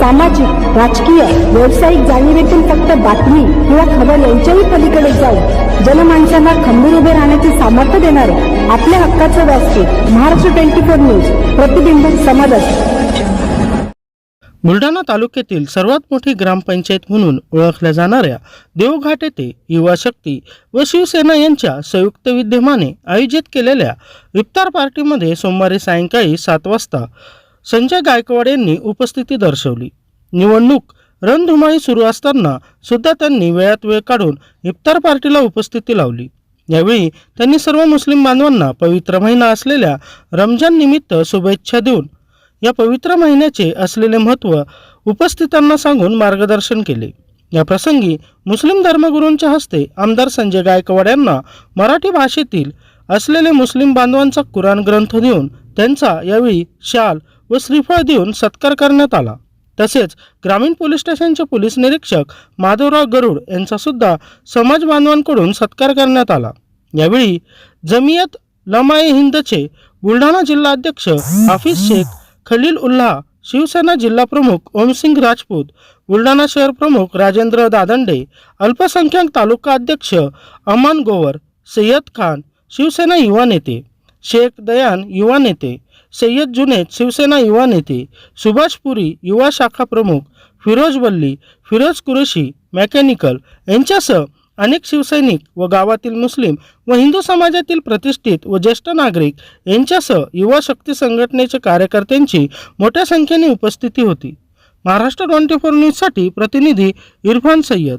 सामाजिक राजकीय व्यावसायिक जाणीवेतून फक्त बातमी किंवा खबर यांच्याही पलीकडे जाऊन जनमानसांना खंबीर उभे राहण्याचे सामर्थ्य देणारे आपल्या हक्काचं व्यासपीठ महाराष्ट्र ट्वेंटी फोर न्यूज प्रतिबिंब समाजात बुलढाणा तालुक्यातील सर्वात मोठी ग्रामपंचायत म्हणून ओळखल्या जाणाऱ्या देवघाट येथे युवा शक्ती व शिवसेना यांच्या संयुक्त विद्यमाने आयोजित केलेल्या इफ्तार पार्टीमध्ये सोमवारी सायंकाळी सात वाजता संजय गायकवाड यांनी उपस्थिती दर्शवली. निवडणूक रणधुमाळी सुरू असताना सुद्धा त्यांनी वेळात वेळ काढून इफ्तार पार्टीला उपस्थिती लावली. यावेळी त्यांनी सर्व मुस्लिम बांधवांना पवित्र महिना असलेल्या रमजान निमित्त शुभेच्छा देऊन या पवित्र महिन्याचे असलेले महत्त्व उपस्थितांना सांगून मार्गदर्शन केले. या प्रसंगी मुस्लिम धर्मगुरूंच्या हस्ते आमदार संजय गायकवाड यांना मराठी भाषेतील असलेले मुस्लिम बांधवांचा कुराण ग्रंथ देऊन त्यांचा यावेळी शाल व श्रीफळ देऊन सत्कार करण्यात आला. तसेच ग्रामीण पोलीस स्टेशनचे पोलीस निरीक्षक माधवराव गरुड यांचा सुद्धा समाज बांधवांकडून सत्कार करण्यात आला. यावेळी जमियत लमाए हिंदचे बुलढाणा जिल्हा अध्यक्ष हाफिज शेख खलील उल्हा शिवसेना जिल्हा प्रमुख ओमसिंग राजपूत बुलढाणा शहर प्रमुख राजेंद्र दादंडे अल्पसंख्याक तालुका अध्यक्ष अमान गोवर सय्यद खान शिवसेना युवा नेते. शेख दयान युवा नेते सय्यद जुनेद शिवसेना युवा नेते सुभाष पुरी युवा शाखा प्रमुख फिरोज बल्ली फिरोज कुरेशी मेकॅनिकल यांच्यासह अनेक शिवसैनिक व गावातील मुस्लिम व हिंदू समाजातील प्रतिष्ठित व ज्येष्ठ नागरिक यांच्यासह युवा शक्ती संघटनेच्या कार्यकर्त्यांची मोठ्या संख्येने उपस्थिती होती. महाराष्ट्र ट्वेंटी फोर न्यूजसाठी प्रतिनिधी इरफान सय्यद.